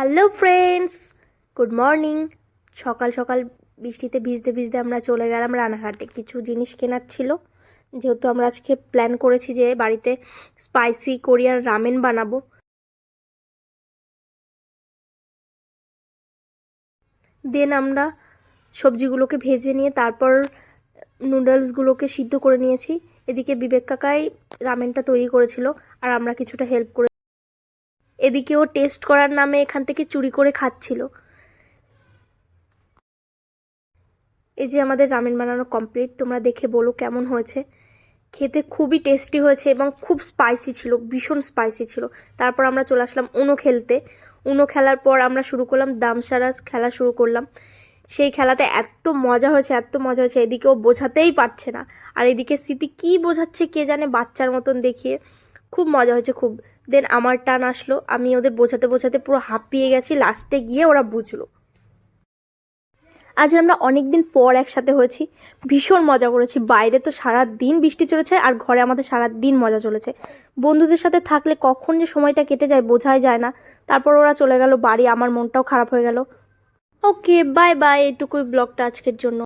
Hello friends, good morning. সকাল সকাল বৃষ্টিতে ভিজতে ভিজতে আমরা চলে গেলাম রানাঘাটে কিছু জিনিস কেনার ছিল। যেহেতু আমরা আজকে প্ল্যান করেছি যে বাড়িতে স্পাইসি কোরিয়ান রামেন বানাবো। দেন আমরা সবজিগুলোকে ভেজে নিয়ে তারপর নুডলসগুলোকে সিদ্ধ করে নিয়েছি। এদিকে বিবেক কাকাই রামেনটা তৈরি করেছিল আর আমরা কিছুটা হেল্প করে এদিকে ও টেস্ট করার নামে এখান থেকে চুরি করে খাচ্ছিল। এই যে আমাদের রামেন বানানো কমপ্লিট তোমরা দেখে বলো কেমন হয়েছে। খেতে খুবই টেস্টি হয়েছে এবং খুব স্পাইসি ছিল, ভীষণ স্পাইসি ছিল। তারপর আমরা চলে আসলাম উনো খেলতে। উনো খেলার পর আমরা শুরু করলাম দামসারাস খেলা শুরু করলাম। সেই খেলাতে এত মজা হয়েছে, এত মজা হয়েছে, এদিকে ও বোঝাতেই পারছে না। আর এদিকে স্মৃতি কী বোঝাচ্ছে কে জানে বাচ্চার মতন দেখিয়ে। খুব মজা হয়েছে, খুব। দেন আমার টান আসলো, আমি ওদের বোঝাতে বোঝাতে পুরো হাঁপিয়ে গেছি লাস্টে গিয়ে ওরা বুঝলো। আজ আমরা অনেক দিন পর একসাথে হয়েছি, ভীষণ মজা করেছি। বাইরে তো সারা দিন বৃষ্টি চলেছে আর ঘরে আমাদের সারা দিন মজা চলেছে। বন্ধুদের সাথে থাকলে কখন যে সময়টা কেটে যায় বোঝাই যায় না। তারপর ওরা চলে গেল বাড়ি, আমার মনটাও খারাপ হয়ে গেল। ওকে বাই বাই এটুকুই ব্লগটা আজকের জন্য।